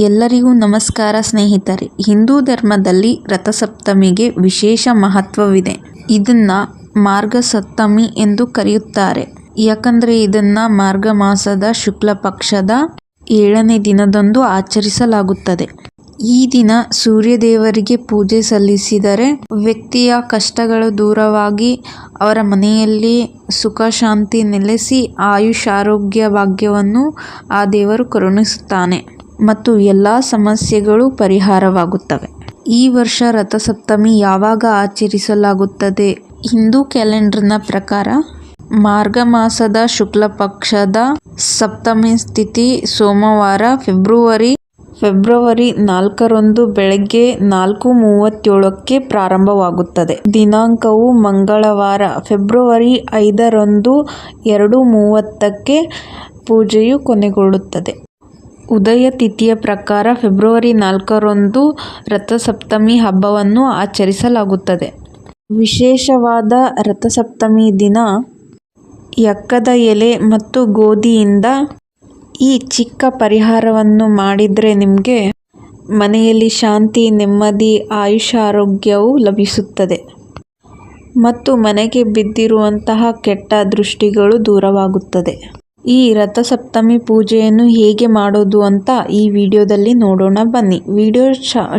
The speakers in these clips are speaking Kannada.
ಎಲ್ಲರಿಗೂ ನಮಸ್ಕಾರ ಸ್ನೇಹಿತರೆ. ಹಿಂದೂ ಧರ್ಮದಲ್ಲಿ ರಥಸಪ್ತಮಿಗೆ ವಿಶೇಷ ಮಹತ್ವವಿದೆ. ಇದನ್ನ ಮಾರ್ಗ ಸಪ್ತಮಿ ಎಂದು ಕರೆಯುತ್ತಾರೆ. ಯಾಕಂದ್ರೆ ಇದನ್ನ ಮಾರ್ಗ ಮಾಸದ ಶುಕ್ಲ ಪಕ್ಷದ ಏಳನೇ ದಿನದಂದು ಆಚರಿಸಲಾಗುತ್ತದೆ. ಈ ದಿನ ಸೂರ್ಯ ದೇವರಿಗೆ ಪೂಜೆ ಸಲ್ಲಿಸಿದರೆ ವ್ಯಕ್ತಿಯ ಕಷ್ಟಗಳು ದೂರವಾಗಿ ಅವರ ಮನೆಯಲ್ಲಿ ಸುಖ ಶಾಂತಿ ನೆಲೆಸಿ ಆಯುಷ್ ಆರೋಗ್ಯ ಭಾಗ್ಯವನ್ನು ಆ ದೇವರು ಕರುಣಿಸುತ್ತಾನೆ. ಮತ್ತು ಎಲ್ಲ ಸಮಸ್ಯೆಗಳು ಪರಿಹಾರವಾಗುತ್ತವೆ. ಈ ವರ್ಷ ರಥಸಪ್ತಮಿ ಯಾವಾಗ ಆಚರಿಸಲಾಗುತ್ತದೆ? ಹಿಂದೂ ಕ್ಯಾಲೆಂಡರ್ನ ಪ್ರಕಾರ ಮಾರ್ಗ ಮಾಸದ ಶುಕ್ಲ ಪಕ್ಷದ ಸಪ್ತಮಿ ಸ್ಥಿತಿ ಸೋಮವಾರ ಫೆಬ್ರವರಿ ಫೆಬ್ರವರಿ ನಾಲ್ಕರಂದು ಬೆಳಗ್ಗೆ ನಾಲ್ಕು ಮೂವತ್ತೇಳಕ್ಕೆ ಪ್ರಾರಂಭವಾಗುತ್ತದೆ. ದಿನಾಂಕವು ಮಂಗಳವಾರ, ಫೆಬ್ರವರಿ ಐದರಂದು ಎರಡು ಮೂವತ್ತಕ್ಕೆ ಪೂಜೆಯು ಕೊನೆಗೊಳ್ಳುತ್ತದೆ. ಉದಯ ತಿಥಿಯ ಪ್ರಕಾರ ಫೆಬ್ರವರಿ ನಾಲ್ಕರಂದು ರಥಸಪ್ತಮಿ ಹಬ್ಬವನ್ನು ಆಚರಿಸಲಾಗುತ್ತದೆ. ವಿಶೇಷವಾದ ರಥಸಪ್ತಮಿ ದಿನ ಎಕ್ಕದ ಎಲೆ ಮತ್ತು ಗೋಧಿಯಿಂದ ಈ ಚಿಕ್ಕ ಪರಿಹಾರವನ್ನು ಮಾಡಿದರೆ ನಿಮಗೆ ಮನೆಯಲ್ಲಿ ಶಾಂತಿ, ನೆಮ್ಮದಿ, ಆಯುಷ, ಆರೋಗ್ಯವು ಲಭಿಸುತ್ತದೆ. ಮತ್ತು ಮನೆಗೆ ಬಿದ್ದಿರುವಂತಹ ಕೆಟ್ಟ ದೃಷ್ಟಿಗಳು ದೂರವಾಗುತ್ತದೆ. ಈ ರಥಸಪ್ತಮಿ ಪೂಜೆಯನ್ನು ಹೇಗೆ ಮಾಡೋದು ಅಂತ ಈ ವಿಡಿಯೋದಲ್ಲಿ ನೋಡೋಣ ಬನ್ನಿ. ವಿಡಿಯೋ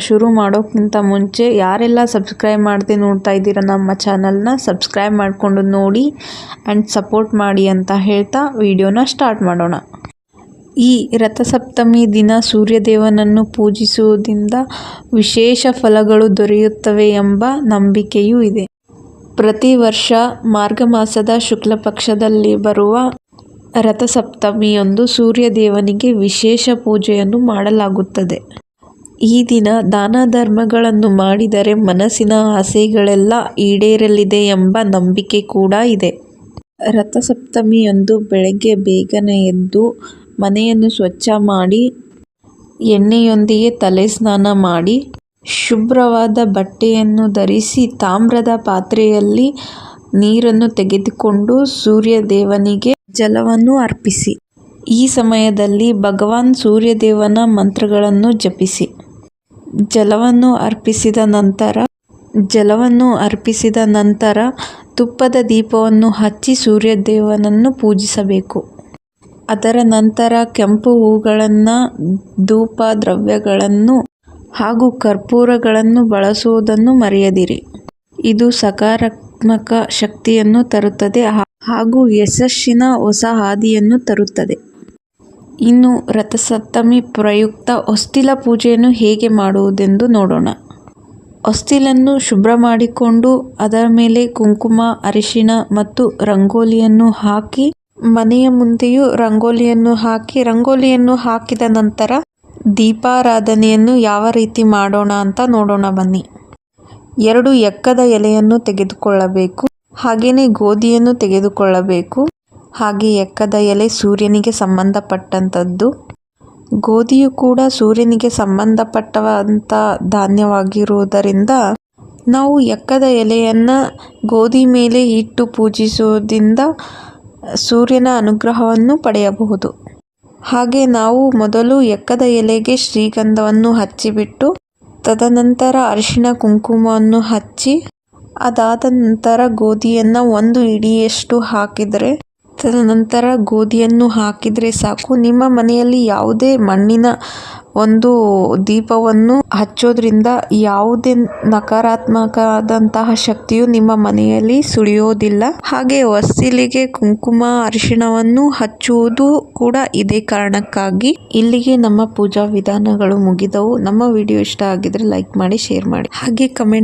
ಶುರು ಮಾಡೋಕ್ಕಿಂತ ಮುಂಚೆ ಯಾರೆಲ್ಲ ಸಬ್ಸ್ಕ್ರೈಬ್ ಮಾಡದೆ ನೋಡ್ತಾ ಇದ್ದೀರ, ನಮ್ಮ ಚಾನಲ್ನ ಸಬ್ಸ್ಕ್ರೈಬ್ ಮಾಡಿಕೊಂಡು ನೋಡಿ ಆ್ಯಂಡ್ ಸಪೋರ್ಟ್ ಮಾಡಿ ಅಂತ ಹೇಳ್ತಾ ವಿಡಿಯೋನ ಸ್ಟಾರ್ಟ್ ಮಾಡೋಣ. ಈ ರಥಸಪ್ತಮಿ ದಿನ ಸೂರ್ಯದೇವನನ್ನು ಪೂಜಿಸುವುದರಿಂದ ವಿಶೇಷ ಫಲಗಳು ದೊರೆಯುತ್ತವೆ ಎಂಬ ನಂಬಿಕೆಯೂ ಇದೆ. ಪ್ರತಿ ವರ್ಷ ಮಾರ್ಗ ಮಾಸದ ಶುಕ್ಲ ಪಕ್ಷದಲ್ಲಿ ಬರುವ ರಥಸಪ್ತಮಿಯಂದು ಸೂರ್ಯದೇವನಿಗೆ ವಿಶೇಷ ಪೂಜೆಯನ್ನು ಮಾಡಲಾಗುತ್ತದೆ. ಈ ದಿನ ದಾನ ಧರ್ಮಗಳನ್ನು ಮಾಡಿದರೆ ಮನಸ್ಸಿನ ಆಸೆಗಳೆಲ್ಲ ಈಡೇರಲಿದೆ ಎಂಬ ನಂಬಿಕೆ ಕೂಡ ಇದೆ. ರಥಸಪ್ತಮಿಯಂದು ಬೆಳಗ್ಗೆ ಬೇಗನೆ ಎದ್ದು ಮನೆಯನ್ನು ಸ್ವಚ್ಛ ಮಾಡಿ, ಎಣ್ಣೆಯೊಂದಿಗೆ ತಲೆ ಸ್ನಾನ ಮಾಡಿ, ಶುಭ್ರವಾದ ಬಟ್ಟೆಯನ್ನು ಧರಿಸಿ ತಾಮ್ರದ ಪಾತ್ರೆಯಲ್ಲಿ ನೀರನ್ನು ತೆಗೆದುಕೊಂಡು ಸೂರ್ಯ ದೇವನಿಗೆ ಜಲವನ್ನು ಅರ್ಪಿಸಿ. ಈ ಸಮಯದಲ್ಲಿ ಭಗವಾನ್ ಸೂರ್ಯದೇವನ ಮಂತ್ರಗಳನ್ನು ಜಪಿಸಿ. ಜಲವನ್ನು ಅರ್ಪಿಸಿದ ನಂತರ, ಜಲವನ್ನು ಅರ್ಪಿಸಿದ ನಂತರ ತುಪ್ಪದ ದೀಪವನ್ನು ಹಚ್ಚಿ ಸೂರ್ಯದೇವನನ್ನು ಪೂಜಿಸಬೇಕು. ಅದರ ನಂತರ ಕೆಂಪು ಹೂಗಳನ್ನು, ಧೂಪ ದ್ರವ್ಯಗಳನ್ನು ಹಾಗೂ ಕರ್ಪೂರಗಳನ್ನು ಬಳಸುವುದನ್ನು ಮರೆಯದಿರಿ. ಇದು ಸಕಾರಾತ್ಮಕ ಶಕ್ತಿಯನ್ನು ತರುತ್ತದೆ. ಹಾಗೂ ಯಶಸ್ಸಿನ ಹೊಸ ಹಾದಿಯನ್ನು ತರುತ್ತದೆ. ಇನ್ನು ರಥಸಪ್ತಮಿ ಪ್ರಯುಕ್ತ ಹೊಸ್ತಿಲ ಪೂಜೆಯನ್ನು ಹೇಗೆ ಮಾಡುವುದೆಂದು ನೋಡೋಣ. ಹೊಸ್ತಿಲನ್ನು ಶುಭ್ರ ಮಾಡಿಕೊಂಡು ಅದರ ಮೇಲೆ ಕುಂಕುಮ, ಅರಿಶಿಣ ಮತ್ತು ರಂಗೋಲಿಯನ್ನು ಹಾಕಿ, ಮನೆಯ ಮುಂದೆಯೂ ರಂಗೋಲಿಯನ್ನು ಹಾಕಿ, ರಂಗೋಲಿಯನ್ನು ಹಾಕಿದ ನಂತರ ದೀಪಾರಾಧನೆಯನ್ನು ಯಾವ ರೀತಿ ಮಾಡೋಣ ಅಂತ ನೋಡೋಣ ಬನ್ನಿ. ಎರಡು ಎಕ್ಕದ ಎಲೆಯನ್ನು ತೆಗೆದುಕೊಳ್ಳಬೇಕು. ಹಾಗೆಯೇ ಗೋಧಿಯನ್ನು ತೆಗೆದುಕೊಳ್ಳಬೇಕು. ಹಾಗೆ ಎಕ್ಕದ ಎಲೆ ಸೂರ್ಯನಿಗೆ ಸಂಬಂಧಪಟ್ಟಂಥದ್ದು. ಗೋಧಿಯು ಕೂಡ ಸೂರ್ಯನಿಗೆ ಸಂಬಂಧಪಟ್ಟಂಥ ಧಾನ್ಯವಾಗಿರುವುದರಿಂದ ನಾವು ಎಕ್ಕದ ಎಲೆಯನ್ನು ಗೋಧಿ ಮೇಲೆ ಇಟ್ಟು ಪೂಜಿಸುವುದರಿಂದ ಸೂರ್ಯನ ಅನುಗ್ರಹವನ್ನು ಪಡೆಯಬಹುದು. ಹಾಗೆ ನಾವು ಮೊದಲು ಎಕ್ಕದ ಎಲೆಗೆ ಶ್ರೀಗಂಧವನ್ನು ಹಚ್ಚಿಬಿಟ್ಟು ತದನಂತರ ಅರಿಶಿಣ ಕುಂಕುಮವನ್ನು ಹಚ್ಚಿ ಅದಾದ ನಂತರ ಗೋಧಿಯನ್ನು ಒಂದು ಹಿಡಿಯಷ್ಟು ಹಾಕಿದರೆ ತದನಂತರ ಗೋಧಿಯನ್ನು ಹಾಕಿದರೆ ಸಾಕು. ನಿಮ್ಮ ಮನೆಯಲ್ಲಿ ಯಾವುದೇ ಮಣ್ಣಿನ ಒಂದು ದೀಪವನ್ನು ಹಚ್ಚೋದ್ರಿಂದ ಯಾವುದೇ ನಕಾರಾತ್ಮಕವಾದಂತಹ ಶಕ್ತಿಯು ನಿಮ್ಮ ಮನೆಯಲ್ಲಿ ಸುಳಿಯೋದಿಲ್ಲ. ಹಾಗೆ ಹೊಸ್ತಿಲಿಗೆ ಕುಂಕುಮ, ಅರಿಶಿಣವನ್ನು ಹಚ್ಚುವುದು ಕೂಡ ಇದೇ ಕಾರಣಕ್ಕಾಗಿ ಇಲ್ಲಿಗೆ ನಮ್ಮ ಪೂಜಾ ವಿಧಾನಗಳು ಮುಗಿದವು. ನಮ್ಮ ವಿಡಿಯೋ ಇಷ್ಟ ಆಗಿದ್ರೆ ಲೈಕ್ ಮಾಡಿ, ಶೇರ್ ಮಾಡಿ. ಹಾಗೆ ಕಮೆಂಟ್